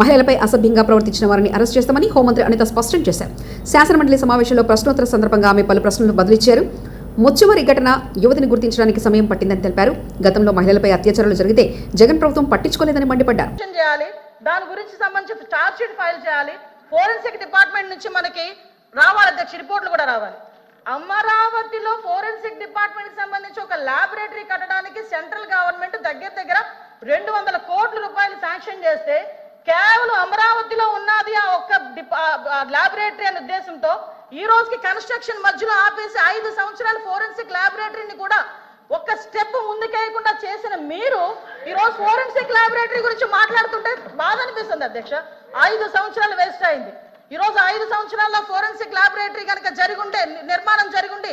మహిళలపై అసభ్యంగా ప్రవర్తించిన వారిని అరెస్ట్ చేస్తామని హోంమంత్రి అనిత స్పష్టం చేశారు. శాసనమండలి సమావేశంలో ప్రశ్నోత్తర సందర్భంగా ఆమె పలు ప్రశ్నలు బదిలిచ్చారు. ముచ్చుమరి ఘటన యువతిని గుర్తించడానికి సమయం పట్టిందని తెలిపారు. గతంలో మహిళలపై అత్యాచారాలు జరిగితే జగన్ ప్రభుత్వం పట్టించుకోలేదని మండిపడ్డారు. చేయాలి. దాని గురించి సంబంధించి చార్జ్ షీట్ ఫైల్ చేయాలి. ఫోరెన్సిక్ డిపార్ట్మెంట్ నుంచి మనకి రావాలి అధ్యక్ష రిపోర్ట్లు కూడా రావాలి. అమరావతిలో ఫోరెన్సిక్ డిపార్ట్మెంట్ సంబంధించి ఒక ల్యాబొరేటరీ కట్టడానికి సెంట్రల్ గవర్నమెంట్ దగ్గర దగ్గర రెండు వందల కోట్ల రూపాయలు శాంక్షన్ చేస్తే కేవలం అమరావతిలో ఉన్నది ఆ ఒక్క లాబొరేటరీ అనే ఉద్దేశంతో ఈ రోజుకి కన్స్ట్రక్షన్ మధ్యలో ఆపేసి ఐదు సంవత్సరాలు ఫోరెన్సిక్ లాబొరేటరీని కూడా ఒక్క స్టెప్ ముందుకేయకుండా చేసిన మీరు ఈ రోజు ఫోరెన్సిక్ లాబొరేటరీ గురించి మాట్లాడుతుంటే బాధ అనిపిస్తుంది అధ్యక్ష. ఐదు సంవత్సరాలు వేస్ట్ అయింది. ఈ రోజు ఐదు సంవత్సరాల్లో ఫోరెన్సిక్ లాబొరేటరీ కనుక జరిగి ని- నిర్మాణం జరిగుండి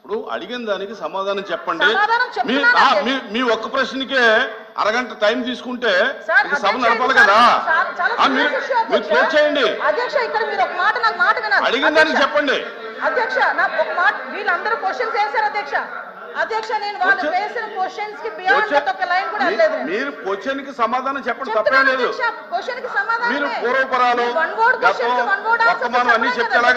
ఇప్పుడు అడిగిన దానికి సమాధానం చెప్పండి. మీ ఒక్క ప్రశ్నకే అరగంట టైం తీసుకుంటే సభ నడపాలి కదా? మీరు. క్లోజ్ చేయండి. అడిగిన దానికి చెప్పండి. అధ్యక్ష నాకు ఒక మాట వీళ్ళందరూ క్వశ్చన్స్ వేశారు అధ్యక్ష. అధ్యక్ష నేను వాళ్ళు Question- వేసిన క్వశ్చన్స్కి బియాండ్ Question- ఒక లైన్ కూడా మీ- వెళ్ళలేదు నేను. మీరు క్వశ్చన్కి సమాధానం చెప్పండి తప్పేం లేదు. క్వశ్చన్కి. మీరు పూర్వపరాలు, అన్నీ చెప్పలేం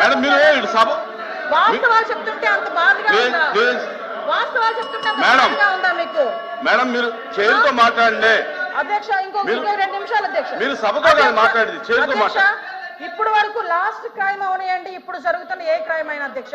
మేడం మీరు సభ వాస్తవాలు చెప్తుంటే అంత బాధగా ఉందా. వాస్తవాలు చెప్తుంటే అంత. బాధగా ఉందా మీకు? మేడం మీరు చేతితో మాట్లాడండి. అధ్యక్ష ఇంకో రెండు నిమిషాలు అధ్యక్ష. మీరు సభతో మాట్లాడేది, మాట్లాడండి. ఇప్పుడు వరకు లాస్ట్ క్రైమ్ అవనియండి ఇప్పుడు జరుగుతున్న ఏ క్రైమ్ అయినా అధ్యక్ష.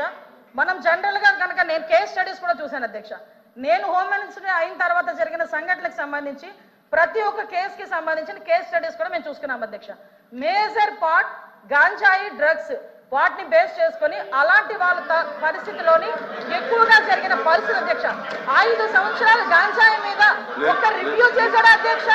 మనం జనరల్గా కనుక నేను కేస్ స్టడీస్ కూడా చూశాను అధ్యక్ష. నేను హోమ్ మినిస్టర్ అయిన తర్వాత జరిగిన సంఘటనలకు సంబంధించి ప్రతి ఒక్క కేసు కి సంబంధించిన కేస్ స్టడీస్ కూడా మేము చూసుకున్నాం అధ్యక్ష. మేజర్ పార్ట్ గాంజాయి డ్రగ్స్ వాటిని బేస్ చేసుకొని అలాంటి వాళ్ళ పరిస్థితిలోని ఎక్కువగా జరిగిన పరిస్థితి అధ్యక్ష. ఐదు సంవత్సరాలు గాంజాయి మీద ఒక రివ్యూ చేశాడు అధ్యక్ష?